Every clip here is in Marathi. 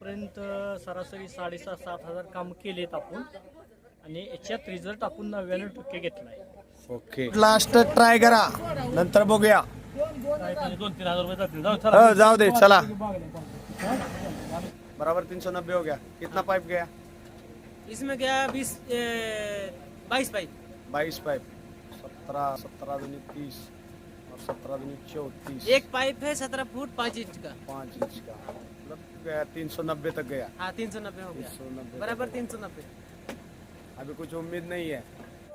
पर्यंत सरासरी साडेसात सात हजार काम केलेत आपण. आणि याच्यात रिझल्ट आपण नव्याण्णव टक्के घेतलाय. ओके. लास्ट ट्राय करा. नंतर बघूया. दोन तीन हजार रुपये जातील. जाऊ हो, जाऊ दे चला. बराबर तीन सौ नब्बे हो गया. कितना पाइप गया? इसमें गया बीस बाईस पाइप बाईस पाइप सत्रह सत्रह दूनी तीस और सत्रह दूनी चौतीस. एक पाइप है सत्रह फुट पाँच इंच का। पाँच इंच का। मतलब गया तीन सौ नब्बे तक गया। हाँ तीन सौ नब्बे हो तीन गया सौ नब्बे बराबर तीन सौ नब्बे। अभी कुछ उम्मीद नहीं है।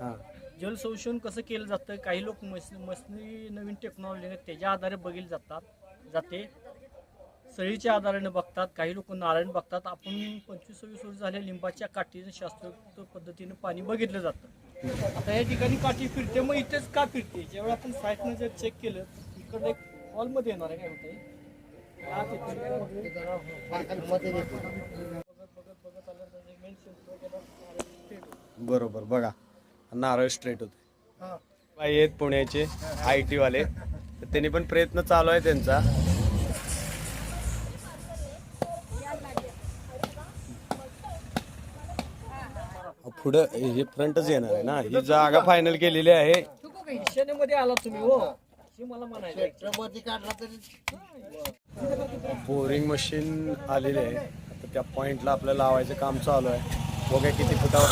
हाँ। जल संशोधन कसं केलं जातं? काही लोक मस मसनी नवीन टेक्नॉलॉजी त्याच्या आधारे बघितले जातात जाते. सळीच्या आधाराने बघतात काही लोक नारायण बघतात. आपण पंचवीस सव्वीस वर्ष झाले लिंबाच्या काठीने शास्त्रोक्त पद्धतीने पाणी बघितलं जातं. आता या ठिकाणी काठी फिरते मग इथेच का फिरते? ज्यावेळी आपण साईटनं जर चेक केलं इकडे एक हॉलमध्ये येणार आहे काय होतंय? आत बरोबर बघा. नारळ स्ट्रेट होते. हा. आहेत पुण्याचे आय टी वाले तर त्यांनी पण प्रयत्न चालू आहे त्यांचा. पुढं हे फ्रंटच येणार आहे ना? ही जागा फायनल केलेली आहे. ईशान्येमध्ये आला तुम्ही हो. हे मला म्हणायचं बोरिंग मशीन आलेली आहे. आता त्या पॉईंटला आपल्याला लावायचं काम चालू आहे. बघा किती फुटावर.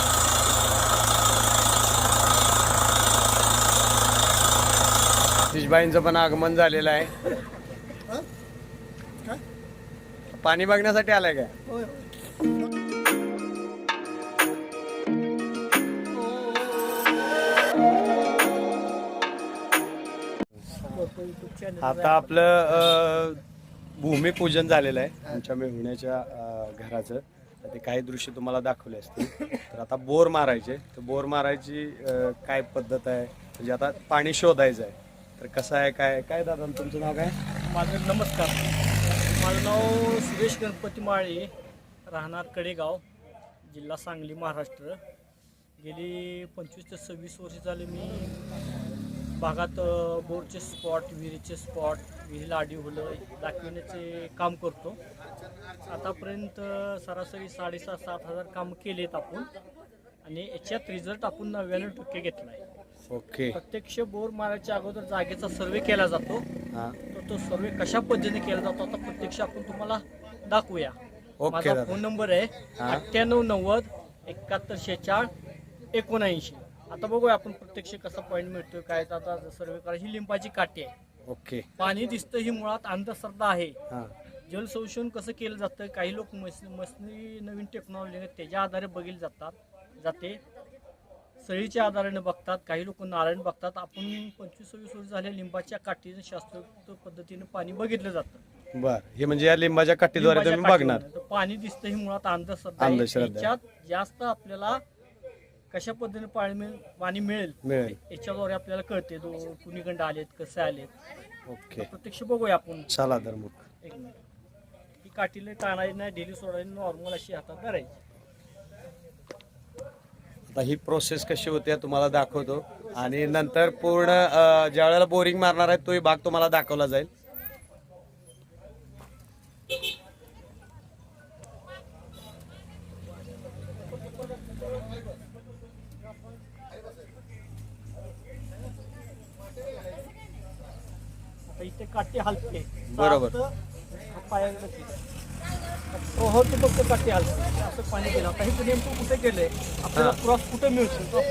सतीशबाईंचं पण आगमन झालेलं आहे. पाणी बघण्यासाठी आलाय काय? आता आपलं भूमिपूजन झालेलं आहे आमच्या मेहुण्याच्या घराचं. ते काही दृश्य तुम्हाला दाखवले असतील. तर आता बोर मारायचे. तर बोर मारायची काय पद्धत आहे? म्हणजे आता पाणी शोधायचं आहे. तर कसं आहे काय काय दादा तुमचं नाव काय? माझं नमस्कार. माझं नाव सुरेश गणपती माळे राहणार कडेगाव जिल्हा सांगली महाराष्ट्र. गेली पंचवीस ते सव्वीस वर्ष झाले मी भागात बोरचे स्पॉट विहिरीचे स्पॉट विहिरीला आडी होलं दाखविण्याचे काम करतो. आतापर्यंत सरासरी साडेसात सात हजार काम केलेत आपण. आणि याच्यात रिझल्ट आपण नव्याण्णव टक्के घेतला आहे ओके. प्रत्यक्ष बोर मारायच्या अगोदर जागेचा सर्वे केला जातो. तर तो सर्वे कशा पद्धतीने केला जातो आता प्रत्यक्ष आपण तुम्हाला दाखवूया. ओके माझा फोन नंबर आहे. अठ्ठ्याण्णव नव्वद एकाहत्तर शेचाळ एकोणऐंशी. आता बघूया आपण प्रत्यक्ष कसा पॉईंट मिळतोय काय आता सर्वे करा. ही लिंबाची काठी आहे. ओके. पाणी दिसतं ही मुळात अंधश्रद्धा आहे. हां. जल संशोधन कसं केलं जातं? काही लोक मस मसनी नवीन टेक्नॉलॉजी त्याच्या आधारे बघितले जातात जाते. सळीच्या आधाराने बघतात काही लोक नारायण बघतात. आपण पंचवीस सव्वीस वर्ष झाले लिंबाच्या काठीने शास्त्रोक्त पद्धतीने पाणी बघितलं जातं. बर. हे म्हणजे या लिंबाच्या काठीद्वारे लिंबाच्या बघणार. तर पाणी दिसतं ही मुळात अंधश्रद्धा आहे. अंधश्रद्धा जास्त आपल्याला कशा पद्धतीने पाणी मिळेल पाणी मिळेल मिळेल. याच्याद्वारे आपल्याला कळते दो कुणीकडे आलेत कसे आलेत. ओके. प्रत्यक्ष बघूया आपण. चला तर मग. एक मिनिट. ही काठीला ताणायची नाही डेली सोडायची नॉर्मल अशी हातात धरायची. आता ही प्रोसेस कशी होते तुम्हाला दाखवतो. आणि नंतर पूर्ण अ, ज्या वेळेला बोरिंग मारणार आहे तोही भाग तुम्हाला दाखवला जाईल. काठी हलते बरोबर. हो हो ते फक्त काठी हलते असं पाणी गेलं. आता हे नेमकं कुठे गेलंय आपल्याला. क्रॉस कुठे मिळतो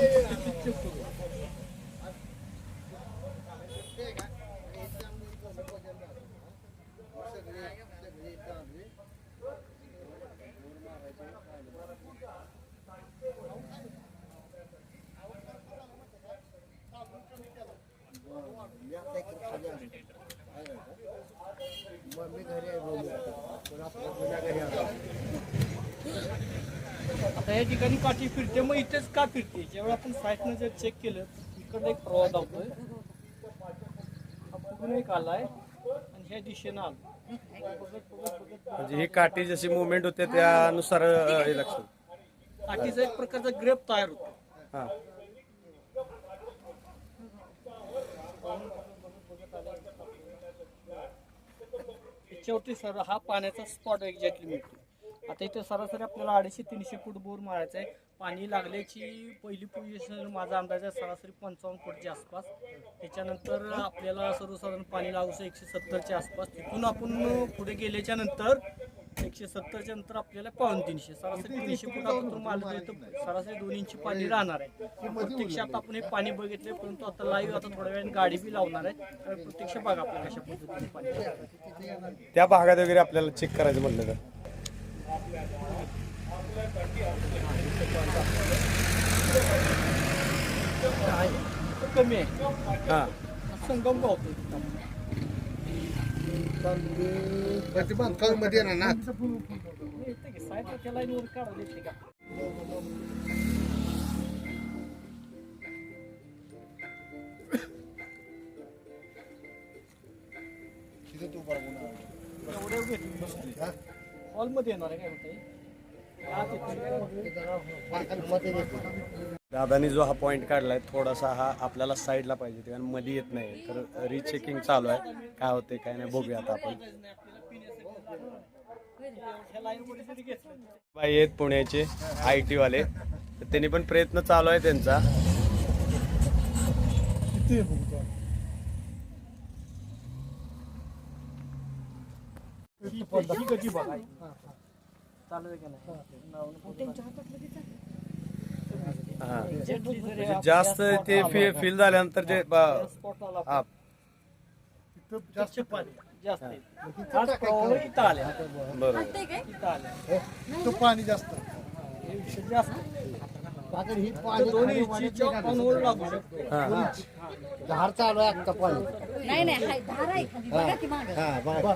आता या ठिकाणी काठी फिरते. मग इथेच का फिरते? ज्यावेळी आपण साईटनं जर चेक केलं इकडे एक प्रवाह धावतोय पुढून एक आलाय आणि ह्या दिशेनं आलो. म्हणजे ही काठी जशी मुवमेंट होते त्यानुसार हे. लक्षात काठीचा एक प्रकारचा ग्रेप तयार होतो. हा. याच्यावरती सर हा पाण्याचा स्पॉट एक्झॅक्टली मिळतो. आता इथे सरासरी आपल्याला अडीचशे तीनशे फूट बोर मारायचं आहे. पाणी लागल्याची पहिली पोझिशन माझा अंदाज आहे सरासरी पंचावन्न फूटच्या आसपास. त्याच्यानंतर आपल्याला सर्वसाधारण पाणी लागू एकशे सत्तरच्या आसपास. तिथून आपण पुढे गेल्याच्यानंतर एकशे सत्तरच्या नंतर आपल्याला पाऊन तीनशे. सरासरी तीनशे फूट आपण मारलं तर सरासरी दोन इंची पाणी राहणार आहे. प्रत्यक्षात आपण हे पाणी बघितले परंतु आता लाईव्ह आता थोड्या वेळाने गाडी बी लावणार आहे. तर प्रत्यक्ष बघा आपल्याला कशा पद्धतीने पाणी. त्या भागात वगैरे आपल्याला चेक करायचं म्हटलं तर. कमी आहे हां संगम गावतो मध्ये येणार ना येते की साईडला त्या लाईनवर काढायला येते का एवढ्या घेतली बसली हॉलमध्ये येणार आहे काय म्हणते दादानी जो हा पॉईंट काढलाय थोडासा हा आपल्याला साईडला पाहिजे कारण मध्ये येत नाही. तर रिचेकिंग चालू आहे. काय होते काय नाही बघूया आता आपण. बाई आहेत पुण्याचे आय टी वाले. तर त्यांनी पण प्रयत्न चालू आहे त्यांचा. कधी बघा चालू आहे का नाही? हा. म्हणजे जास्त ते फील झाल्यानंतर जे ब- हा, जास्त पाणी. जास्त आहे. आज प्रवाह इथं आले. बरोबर. इथं आले. तो पाणी जास्त. हे विषय जास्त आहे. तर दोन्ही इंचीच्या ऑनवर लागू शकतो. हा धार चालू आहे आता पाणी. नाही नाही हाय, धार आहे. खाली बघा की मागं. हा बघा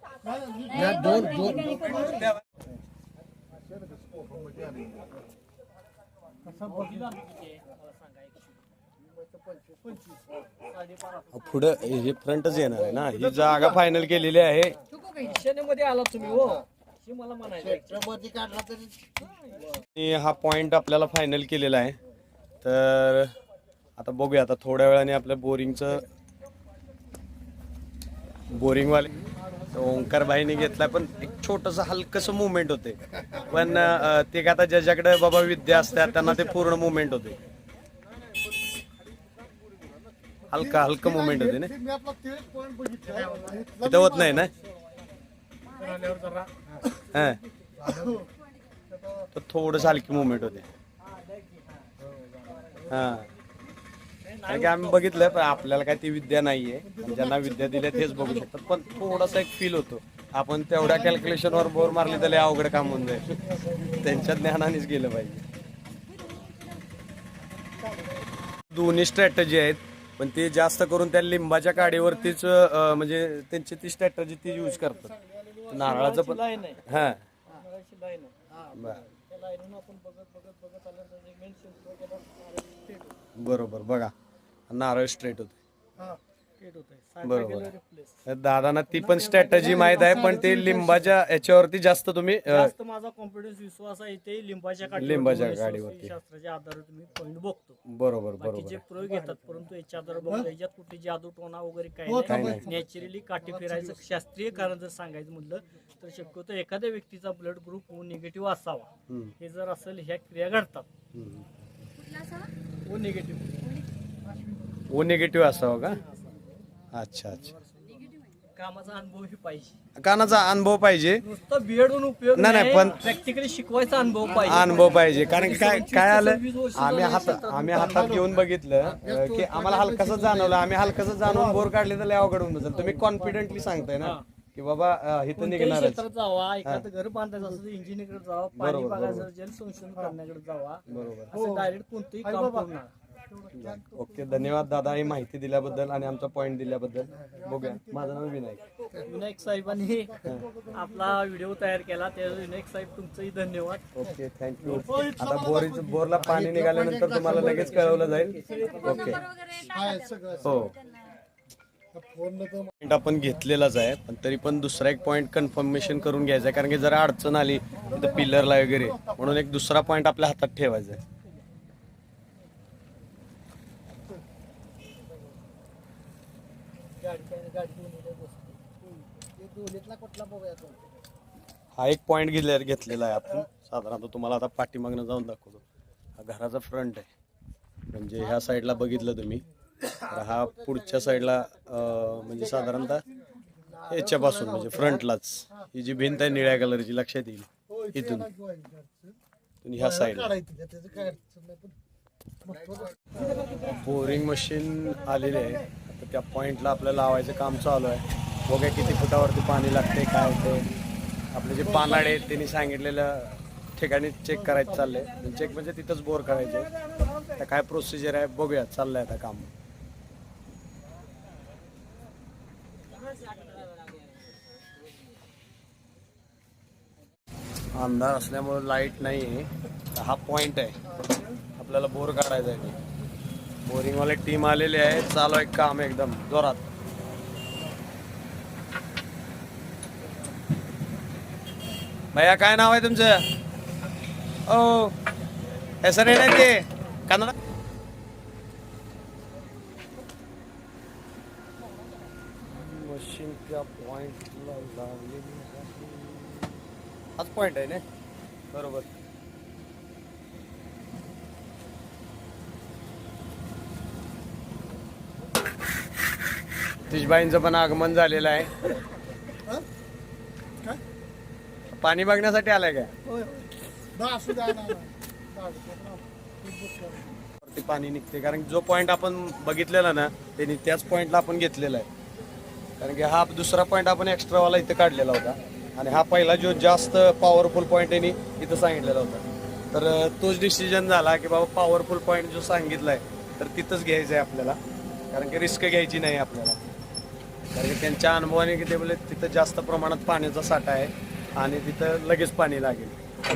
या दोन दोन पुढं हे फ्रंटच येणार आहे ना. ही जागा फायनल केलेली आहे. ईशान्येमध्ये आला तुम्ही हो. हे मला म्हणायचं मध्ये हा पॉइंट आपल्याला फायनल केलेला आहे. तर आता बघूया आता थोड्या वेळाने आपल्या बोरिंगचं बोरिंगवाले ओंकार भाईने पण एक छोटस हलकस मुवमेंट होते. पण ते आता ज्याच्याकडे बाबा विद्या असतात त्यांना ते पूर्ण मुवमेंट होते. हलका हलका मुवमेंट होते ना मी होत नाही ना? तर थोडस हलकी मुवमेंट होते. हा. कारण की आम्ही बघितलं पण आपल्याला काय ती विद्या नाहीये. ज्यांना विद्या दिल्या तेच बघू शकतात. पण थोडासा एक फील होतो. आपण तेवढ्या कॅल्क्युलेशन वर बोर मारली तर लय अवघड काम होऊन जाईल. त्यांच्या ज्ञानानेच गेलं पाहिजे. दोन्ही स्ट्रॅटजी आहेत पण ते जास्त करून त्या लिंबाच्या काडीवरतीच म्हणजे त्यांची ती स्ट्रॅटजी ती यूज करतात. नारळाचं पण हा. बरोबर. बघा. नारळ स्ट्रेट होते दादांना ती पण स्ट्रॅटजी माहीत आहे पण ते लिंबाच्या याच्यावरती जास्त तुम्ही जास्त माझा कॉन्फिडन्स विश्वास आहे ते लिंबाच्या लिंबाच्या गाडीवरती. शास्त्राच्या आधारे तुम्ही पॉईंट बघतो. बरोबर बाकी बरोबर जे प्रयोग येतात परंतु याच्या आधारे बघतो याच्यात कुठली जादू टोना वगैरे काही काही नाही. नॅचरली काठी फिरायचं शास्त्रीय कारण जर सांगायचं म्हटलं तर शक्यतो एखाद्या व्यक्तीचा ब्लड ग्रुप ओ निगेटिव्ह असावा. हे जर असेल ह्या क्रिया घडतात. हम्म. कुठला असावा? ओ निगेटिव्ह ओ निगेटिव्ह असावं का? अच्छा अच्छा. कामाचा अनुभवही पाहिजे. कानाचा अनुभव पाहिजे. नुसतं बिएडून उपयोग नाही, पण- प्रॅक्टिकली शिकवायचा अनुभव पाहिजे. अनुभव पाहिजे. कारण की काय काय आलं? आम्ही हात आम्ही हातात घेऊन बघितलं अं, की आम्हाला हलकसं जाणवलं. आम्ही हलकसं जाणून बोर काढले तर लय अवघड होऊन तुम्ही कॉन्फिडेंटली सांगताय ना की बाबा अं, इथं कोणत्याही निघणारच. क्षेत्रात जावा एखादं घर बांधायचं असेल इंजिनिअरकडे जावा पाणी बरोबर, बघायचं जल संशोधन करण्याकडे जावा. बरोबर. असं डायरेक्ट कोणतंही काम करू नका. ओके धन्यवाद दादा ही माहिती दिल्याबद्दल आणि आमचा पॉईंट दिल्याबद्दल. बघूया. माझं नाव विनायक. विनायक साहेबांनी आपला व्हिडिओ तयार केला. त्या विनायक साहेब तुमचंही धन्यवाद. ओके थँक्यू आता बोर बोरला पाणी निघाल्यानंतर तुम्हाला लगेच कळवलं जाईल. ओके. हो. तर पॉईंट आपण घेतलेलाच आहे पण तरी पण दुसरा एक पॉईंट कन्फर्मेशन करून घ्यायचा आहे कारण की जरा अडचण आली तिथं पिलरला वगैरे. म्हणून एक दुसरा पॉईंट आपल्या हातात ठेवायचा आहे दोन्हीतला कुठला बघूया तो हा एक पॉईंट घेतले घेतलेला आहे आपण. साधारणतः तुम्हाला आता पाठीमागनं जाऊन दाखवतो. हा घराचा फ्रंट आहे. म्हणजे ह्या साईडला बघितलं तुम्ही. तर हा पुढच्या साईडला म्हणजे साधारणतः याच्यापासून म्हणजे फ्रंटलाच ही जी भिंत आहे निळ्या कलरची लक्षात येईल. इथून. ह्या साईडला बोरिंग मशीन आलेली आहे. तर त्या पॉइंटला आपल्याला लावायचं काम चालू आहे. बघा किती फुटावरती पाणी लागते काय होते आपले जे पानाडे आहेत त्यांनी सांगितलेलं ठिकाणी चेक करायचं चाललंय. चेक म्हणजे तिथंच बोर करायचे. तर काय प्रोसिजर आहे बघूया. चाललंय आता काम. अंधार असल्यामुळे लाइट नाही आहे हा पॉइंट आहे. आपल्याला बोर काढायचा आहे बोरिंगवाले टीम आलेली आहे चालू आहे काम एकदम. जोरात. भैया काय नाव आहे तुमचं? ओ हेसर नाही ना ते कांदा मशीनच्या पॉइंटला हाच पॉइंट आहे ना? बरोबर. तिजबाईंचं पण आगमन झालेलं आहे. पाणी बघण्यासाठी आलाय काय? होय. होय दहा असू द्या ना दहा असू द्या. ती book करा. वरती पाणी निघते. कारण की जो पॉइंट आपण बघितलेला ना त्यांनी त्याच पॉइंटला आपण घेतलेला आहे. कारण की हा दुसरा पॉइंट आपण एक्स्ट्रावाला इथं काढलेला होता. आणि हा पहिला जो जास्त पॉवरफुल पॉइंट त्यांनी इथं सांगितलेला होता. तर अं, तोच डिसिजन झाला की बाबा पॉवरफुल पॉइंट जो सांगितलाय तर तिथंच घ्यायचं आहे आपल्याला. कारण की रिस्क घ्यायची नाही आपल्याला. कारण की त्यांच्या अनुभवाने की ते बोले तिथं जास्त प्रमाणात पाण्याचा साठा आहे. आणि तिथं लगेच पाणी लागेल.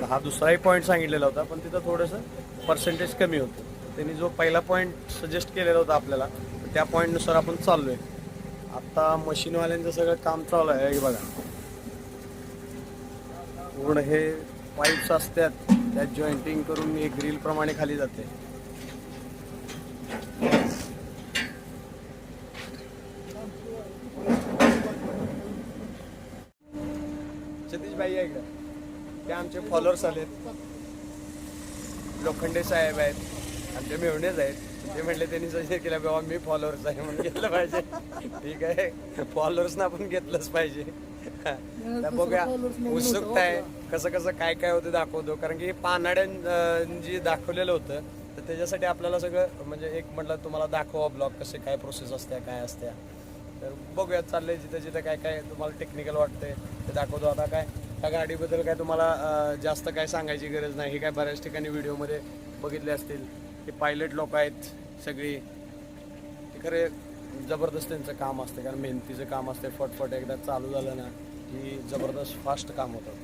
हा दुसराही पॉईंट सांगितलेला होता पण तिथं थोडंसं पर्सेंटेज कमी होतं. त्यांनी जो पहिला पॉईंट सजेस्ट केलेला होता आपल्याला त्या पॉईंटनुसार आपण चाललो आहे आत्ता मशीनवाल्यांचं सगळं काम चालू आहे हे बघा. पूर्ण हे पाईप्स असतात त्यात जॉईंटिंग करून एक ग्रिलप्रमाणे खाली जाते सतीश भाई आहे इकडं ते आमचे फॉलोअर्स आलेत. लोखंडे साहेब आहेत आमचे मेवणेच आहेत. ते म्हणले त्यांनी सजेस्ट केलं बाबा मी फॉलोअर्स आहे म्हणून घेतलं पाहिजे. ठीक आहे. फॉलोअर्सना आपण घेतलंच पाहिजे. तर बघूया. उत्सुकता आहे. कसं कसं काय काय होतं दाखवतो. कारण की पानाड्यां जी दाखवलेलं होतं. तर त्याच्यासाठी आपल्याला सगळं म्हणजे एक म्हटलं तुम्हाला दाखवा ब्लॉग कसे काय प्रोसेस असत्या काय असत्या. तर बघूया चाललंय जिथं जिथं काय काय तुम्हाला टेक्निकल वाटतंय ते दाखवतो. आता काय त्या गाडीबद्दल काय तुम्हाला जास्त काय सांगायची गरज नाही? हे काय बऱ्याच ठिकाणी व्हिडिओमध्ये बघितले असतील. की पायलट लोक आहेत सगळी. ते खरे जबरदस्त त्यांचं काम असते. कारण मेहनतीचं काम असते. फटफट एकदा चालू झालं ना की जबरदस्त फास्ट काम होतं.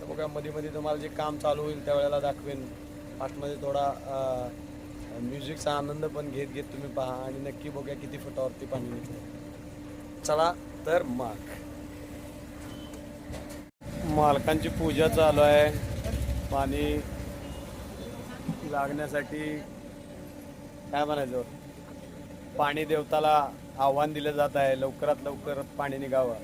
तर बघा मध्ये मध्ये तुम्हाला जे काम चालू होईल त्यावेळेला दाखवेन. फास्टमध्ये थोडा म्युझिकचा आनंद पण घेत घेत तुम्ही पहा आणि नक्की बघा किती फुटावरती पाणी निघतं चला तर मग. मालकांची पूजा चालू आहे. पाणी लागण्यासाठी काय म्हणायचं? पाणी देवताला आव्हान दिलं जात आहे. लवकरात लवकर पाणी निघावं.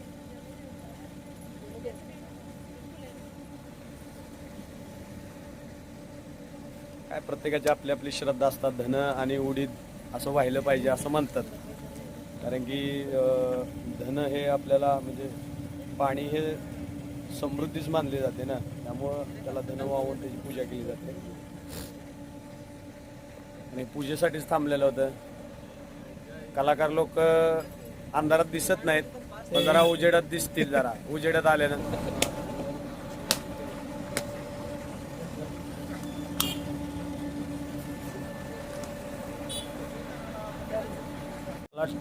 काय प्रत्येकाची आपली आपली श्रद्धा असतात. धन आणि उडीद असं व्हायलं पाहिजे असं म्हणतात. कारण की धन हे आपल्याला म्हणजे पाणी हे समृद्धीच मानली जाते ना. त्यामुळं त्याला धन वाहून त्याची पूजा केली जाते. आणि पूजेसाठीच थांबलेलं होतं. कलाकार लोक अंधारात दिसत नाहीत पण जरा उजेडात दिसतील जरा. उजेडात आल्यानंतर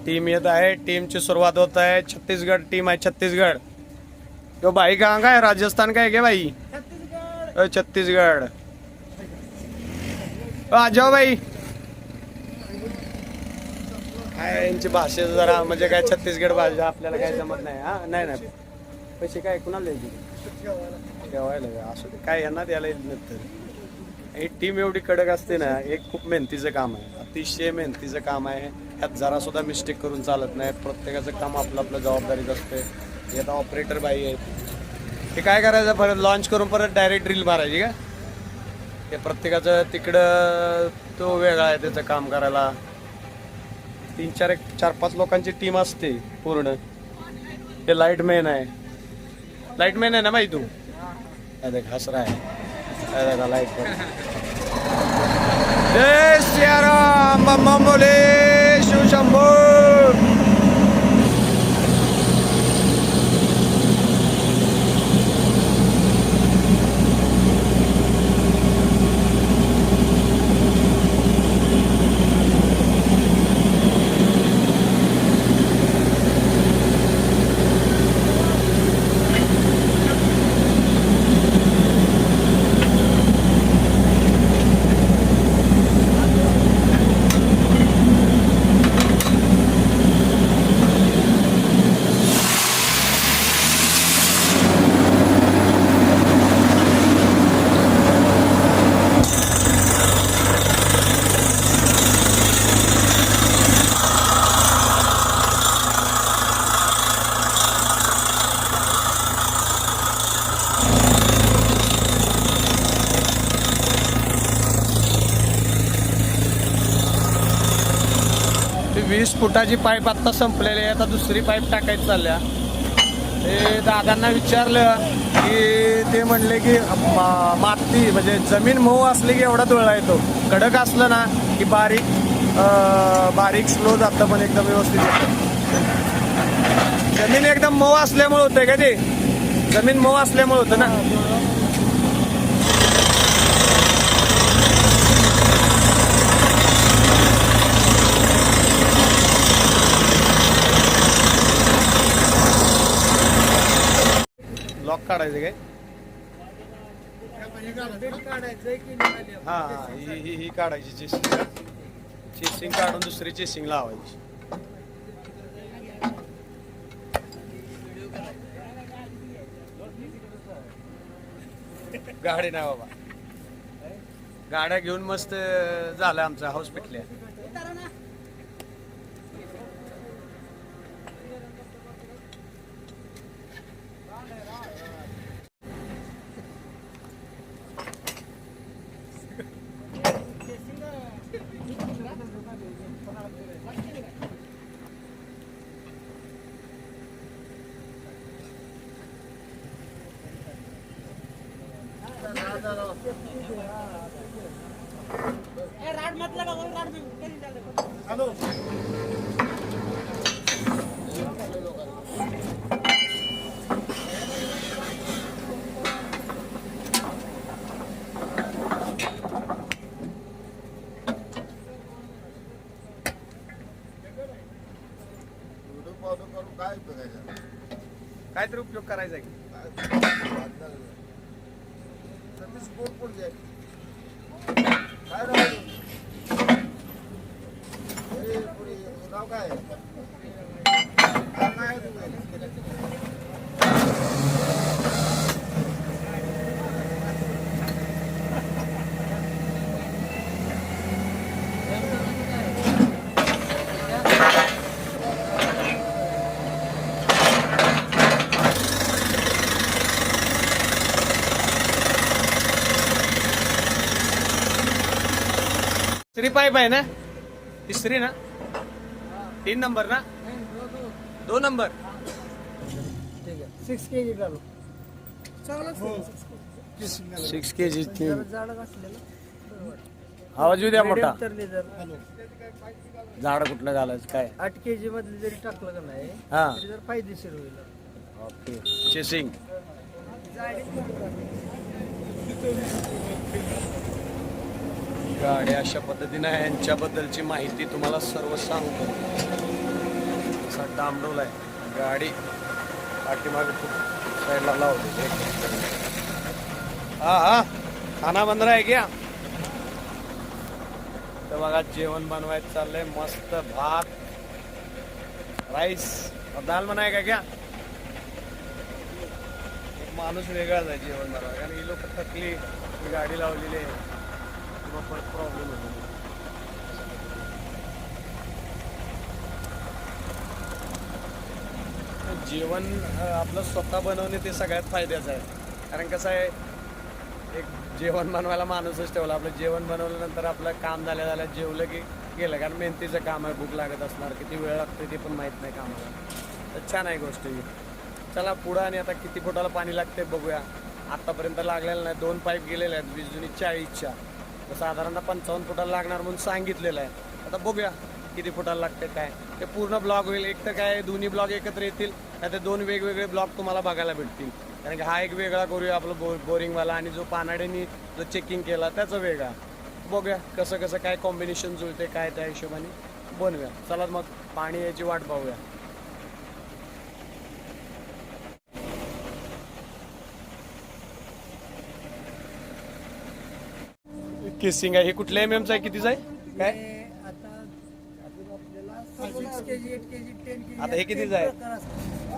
टीम येत आहे. टीमची सुरुवात होत आहे. छत्तीसगड टीम आहे छत्तीसगड. यो भाई कहाँ का है? राजस्थान का है क्या भाई? अ, छत्तीसगड आ जाओ भाई। काय यांची भाषा जरा म्हणजे काय छत्तीसगड भाषा आपल्याला काय जमत नाही हा? नाही नाही. पैसे काय कुणाला द्यायचे? ठेवायला असू दे. काय यांना द्यायला येत नंतर ही टीम एवढी कडक असते ना एक खूप मेहनतीचं काम आहे. अतिशय मेहनतीचं काम आहे. ह्यात जरा सुद्धा मिस्टेक करून चालत नाही. प्रत्येकाचं काम आपलं आपलं जबाबदारीत असते. हे आता ऑपरेटर बाई आहेत. हे काय करायचं? परत लॉन्च करून परत डायरेक्ट ड्रिल मारायची का? ते प्रत्येकाचं तिकडं तो वेगळा आहे त्याचं काम करायला. तीन चार एक चार पाच लोकांची टीम असते पूर्ण. हे लाइट मेन आहे. लाइट मेन आहे ना भाई तू? काय घासरा आहे. रहा लाइट जय सियाराम बम बोले शिव शंभो ती वीस फुटाची पाईप आत्ता संपलेली आहे. आता दुसरी पाईप टाकायची चालल्या. ते दादांना विचारलं की ते म्हणले की मा- माती म्हणजे जमीन मऊ असली की एवढा धुळा येतो. कडक असलं ना की बारीक बारीक स्लो जातं पण एकदम व्यवस्थित येतं. जमीन एकदम मऊ असल्यामुळे होतं का ते? जमीन मऊ असल्यामुळे होतं ना लॉक काढायचं काय? हा ही ही ही काढायची चेसिंग चेसिंग काढून दुसरी चेसिंग लावायची. गाडी नाही बाबा. गाड्या घेऊन मस्त झालं आमचं हाऊस काहीतरी उपयोग करायचा आहे? काय नाव काय? पाईप आहे ना? तिसरी ना? तीन नंबर ना? दो number. Six K G six K G आवाज येऊ द्या मोठा. झाड कुठलं घालायचं काय? आठ के जी मधली जरी टाकलं का नाही हा. तरी जर फायदेशीर होईल. ओके. चेसिंग गाड्या अशा पद्धतीनं यांच्याबद्दलची माहिती तुम्हाला सर्व सांगतो. असा डांबडोल आहे. गाडी पाठीमागे साईडला लावली. हा हा. खाना बंदरा आहे क्या तर बघा जेवण बनवायचं चाललंय. मस्त भात राईस. दाल बनाय का क्या एक माणूस वेगळाच आहे जेवण बनवायला. कारण ही लोक थकली गाडी लावलेली आहे किंवा परत प्रॉब्लेम होतो जेवण आपलं स्वतः बनवणे ते सगळ्यात फायद्याचं आहे. कारण कसं आहे एक जेवण बनवायला माणूसच ठेवला. आपलं जेवण बनवल्यानंतर आपलं काम झाल्या झाल्या जेवलं की गेलं. कारण मेहनतीचं काम आहे भूक लागत असणार. किती वेळ लागते ते पण माहीत नाही कामाला. तर छान आहे गोष्ट ही. चला पुढं आणि आता किती फुटाला पाणी लागते बघूया. आत्तापर्यंत लागलेलं नाही. दोन पाईप गेलेले आहेत. वीस जुनी चाळीसच्या. साधारणतः पंचावन्न फुटाला लागणार म्हणून सांगितलेलं आहे. आता बघूया किती फुटाला लागते काय. ते पूर्ण ब्लॉग होईल. एक तर काय दोन्ही ब्लॉग एकत्र येतील नाही तर दोन वेगवेगळे ब्लॉग तुम्हाला बघायला भेटतील. कारण की हा एक वेगळा करूया आपलं बो बोरिंगवाला आणि जो पानाड्यानी जो चेकिंग केला त्याचा वेगळा. बघूया कसं कसं काय कॉम्बिनेशन जुळते काय त्या हिशोबाने बनवूया. चला मग पाणी याची वाट पाहूया. किसिंग आहे. हे कुठल्या एम एमचं आहे? कितीचं आहे? काय? आता हे कितीचं आहे?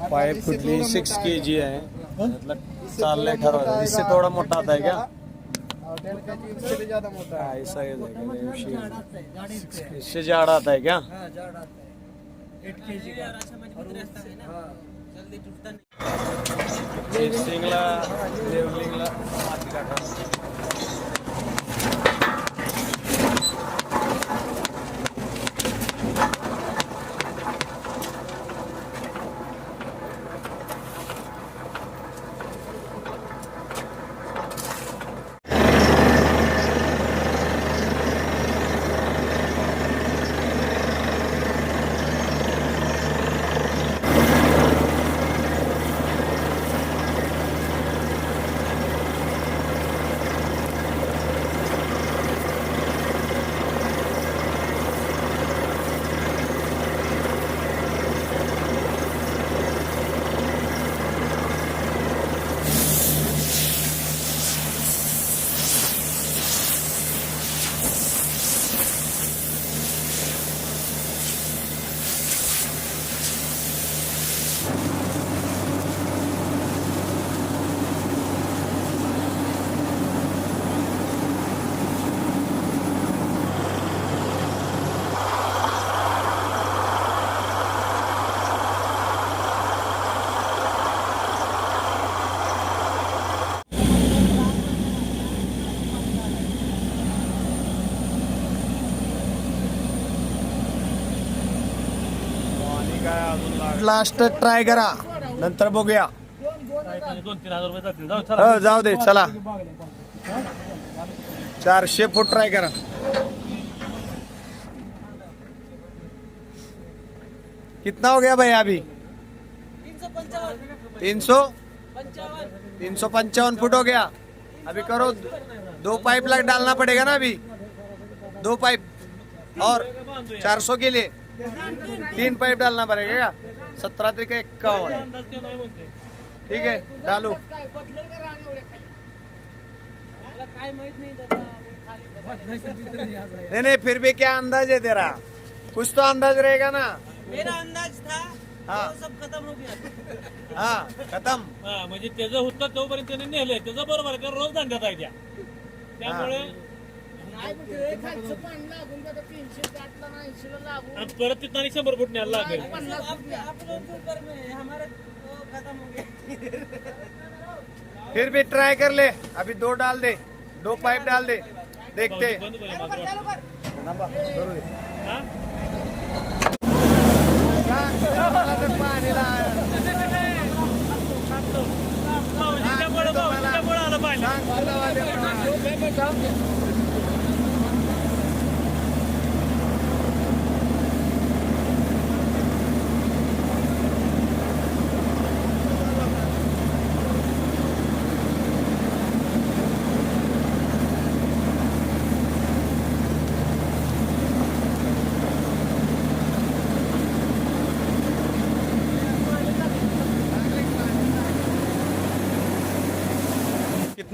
पाईप कुठली सिक्स के जी आहे. त्यातलं चाललंय ठरवायचं इससे थोडा मोठा आता है क्या ज्यादा मोठा हाँ, ऐसा ही है इससे- इससे ज्यादा आता है क्या जल्दी टूटता नहीं सिंगला लेवलिंगला माती टाका आणि काय अजून लागलं? लास्ट ट्राय करा. नंतर बघूया. जाऊ हो जाऊ दे चला. चारशे फूट ट्राय करा. कितना हो गया भाई अभी? तीन सौ तीन सौ पंचावन तीन सौ पंचावन फुट हो गया. अभी करो दो पाइप लग डालना पड़ेगा ना अभी. दो पाइप और चार सौ के लिए. तीन पाइप डालना पड़ेगा क्या सत्रह तरीके इक्यावन ठीक है डालो. काय नाही फिर भी क्या अंदाज है तेरा. कुछ तो अंदाज रहेगा ना. मेरा अंदाज था हाँ। सब खत्म हो गया. हाँ खत्म. हा म्हणजे त्याचं होतं तोपर्यंत त्याने नेलंय. त्याचं बरोबर आहे रोज धंद्यात आहे त्या. त्यामुळे आणि परत तिथं आणि शंभर फूट न्यायला लागेल. है, हमारा वो खत्म हो गया. फिर भी ट्राई कर ले. अभी दो डाल दे. दो पाइप डाल दे. देखते. बंद. हा? आलं.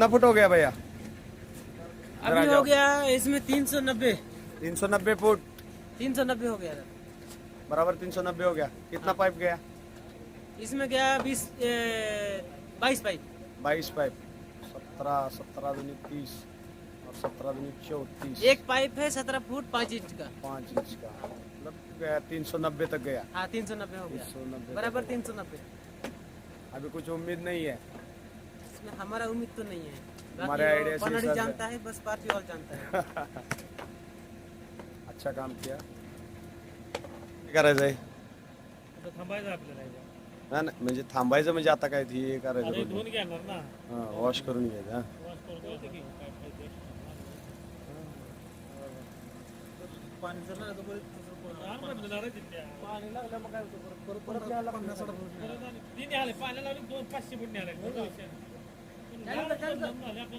कितना फुट हो गया भैया? अभी हो गया इसमें तीन सौ नब्बे। तीन सौ नब्बे फुट। तीन सौ नब्बे हो गया बराबर तीन सौ नब्बे हो गया। कितना पाइप गया? इसमें गया बीस बाईस पाइप। बाईस पाइप। सत्रह सत्रह दूनी तीस और सत्रह दूनी चौतीस। एक पाइप है सत्रह फुट पाँच इंच का। पाँच इंच का। मतलब तीन सौ नब्बे तक गया। हाँ तीन सौ नब्बे हो गया। बराबर तीन सौ नब्बे। अभी कुछ उम्मीद नहीं है। इसमें हमारा उम्मीद तो नहीं है हमारे बाकी वो आइडिया से बनर्जी हिसाब से- जानता है बस पार्टी वाल जानता है अच्छा काम किया काय करायचंय आता थांबायचं आपल्याला इथं. ना ना, म्हणजे थांबायचं म्हणजे आता काय ती हे करायचं अरे रोज. धुवून घेणार ना हा वॉश करून घ्यायचं हा वास करून घ्यायचं की काय पाहिजे. पाणी जर लागलं तर परत- लहान म्हटलं ना रे तिथे. पाणी लागलं मग काय होतं परत परत परत यायला पन्नास साठ रुपये. परत आणि तीन आले पाण्याला दोन पाचशे फूट न्यायला Jangan.